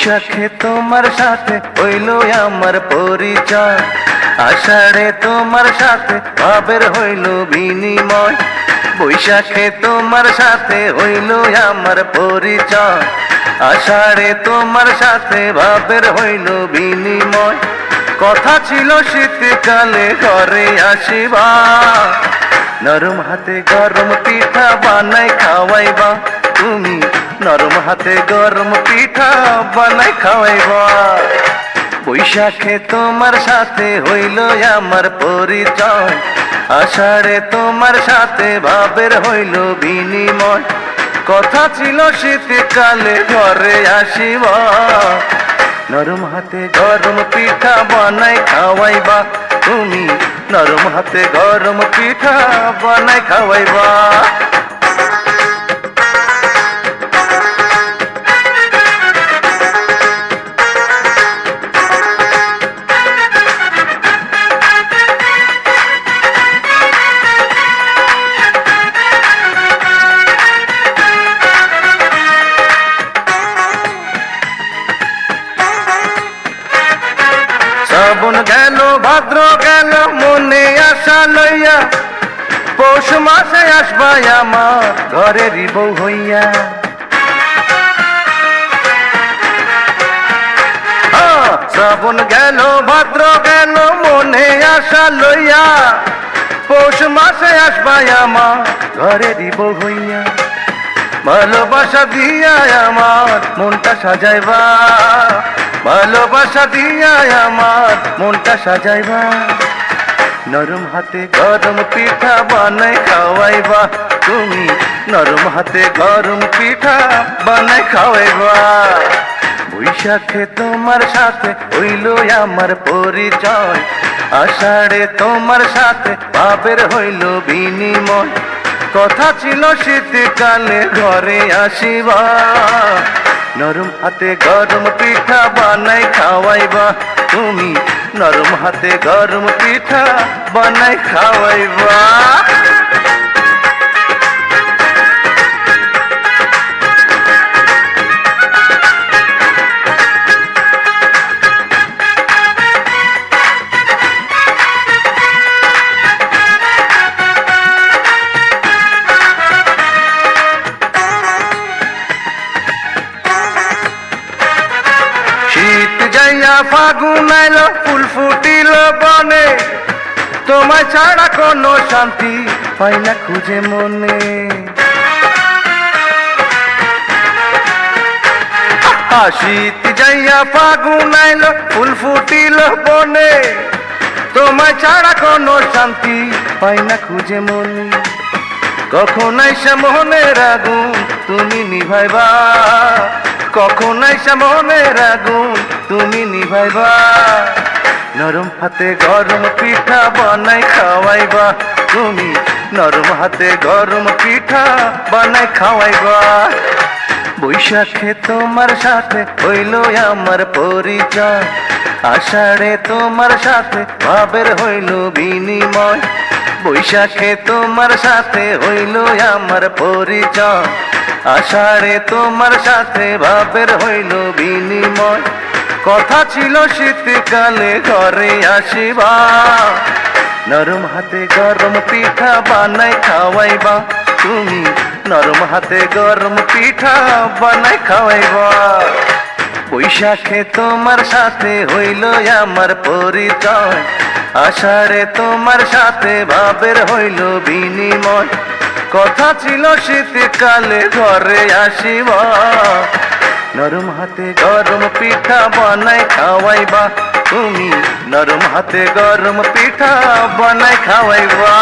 বৈশাখে তোমার সাথে হইল আমার পরিচয়। আষাঢ়ে তোমার সাথে, ভাবের হইল বিনিময়। বৈশাখে তোমার সাথে হইল আমার পরিচয়। আষাঢ়ে তোমার সাথে, ভাবের হইল বিনিময়। কথা ছিল শীতকালে, ঘরে আসিবা। নরম হাতে গরম পিঠা বানাই খাওয়াইবা। তুমি নরম হাতে গরম পিঠা বানাই খাওয়াইবা। বৈশাখে তোমার সাথে হইল আমার পরিচয়। আষাঢ়ে তোমার সাথে ভাবের হইল বিনিময়। কথা ছিল শীতকালে ঘরে আসিবা। নরম হাতে গরম পিঠা বানাই খাওয়াইবা। তুমি নরম হাতে গরম পিঠা বানাই খাওয়াইবা। ভাদ্র গেল মনে আশা লইয়া, পৌষ মাসে আসবাই আমার ঘরেরই বউ হইয়া। শ্রাবণ গেল ভাদ্র গেল মনে আশা লইয়া, পৌষ মাসে আসবাই আমার ঘরেরই বউ হইয়া। ভালোবাসা দিয়া আমার মনটা সাজাইবা। ভালোবাসা দিয়া আমার মনটা সাজাইবা। নরম হাতে গরম পিঠা বানাই খাওয়াইবা। তুমি নরম হাতে গরম পিঠা বানাই খাওয়াইবা। বৈশাখে তোমার সাথে হইল আমার পরিচয়। আষাঢ়ে তোমার সাথে ভাবের হইল বিনিময়। কথা ছিল শীতকালে ঘরে আসিবা। নরম হাতে গরম পিঠা বানাই খাওয়াইবা। তুমি নরম হাতে গরম পিঠা বানাই খাওয়াইবা। ফাগুন আইলো ফুল ফুটিল বনে। তোমায় ছাড়া কোনো শান্তি পাই না খুঁজে মনে। শীত যাইয়া ফাগুন আইলো, ফুল ফুটিল বনে। তোমায় ছাড়া কোনো শান্তি পাই না খুঁজে মনে। কখন আইসা মনের আগুন, তুমি নিভাইবা। কখন আইসা মনের আগুন তুমি নিভাইবা। নরম হাতে গরম পিঠা বানাই খাওয়াইবা। তুমি নরম হাতে গরম পিঠা বানাই খাওয়াইবা। বৈশাখে তোমার সাথে হইল আমার পরিচয়। আষাঢ়ে তোমার সাথে ভাবের হইল বিনিময়। বৈশাখে তোমার সাথে হইল আমার পরিচয়। আষাঢ়ে তোমার সাথে ভাবের হইল বিনিময়। কথা ছিল শীতকালে, ঘরে আসিবা। নরম হাতে গরম পিঠা বানাই খাওয়াইবা। তুমি নরম হাতে গরম পিঠা বানাই খাওয়াইবা। বৈশাখে তোমার সাথে হইল আমার পরিচয়। আষাঢ়ে তোমার সাথে ভাবের হইল বিনিময়। কথা ছিল শীতকালে, ঘরে আসিবা। নরম হাতে গরম পিঠা বানাই খাওয়াইবা তুমি নরম হাতে গরম পিঠা বানাই খাওয়াইবা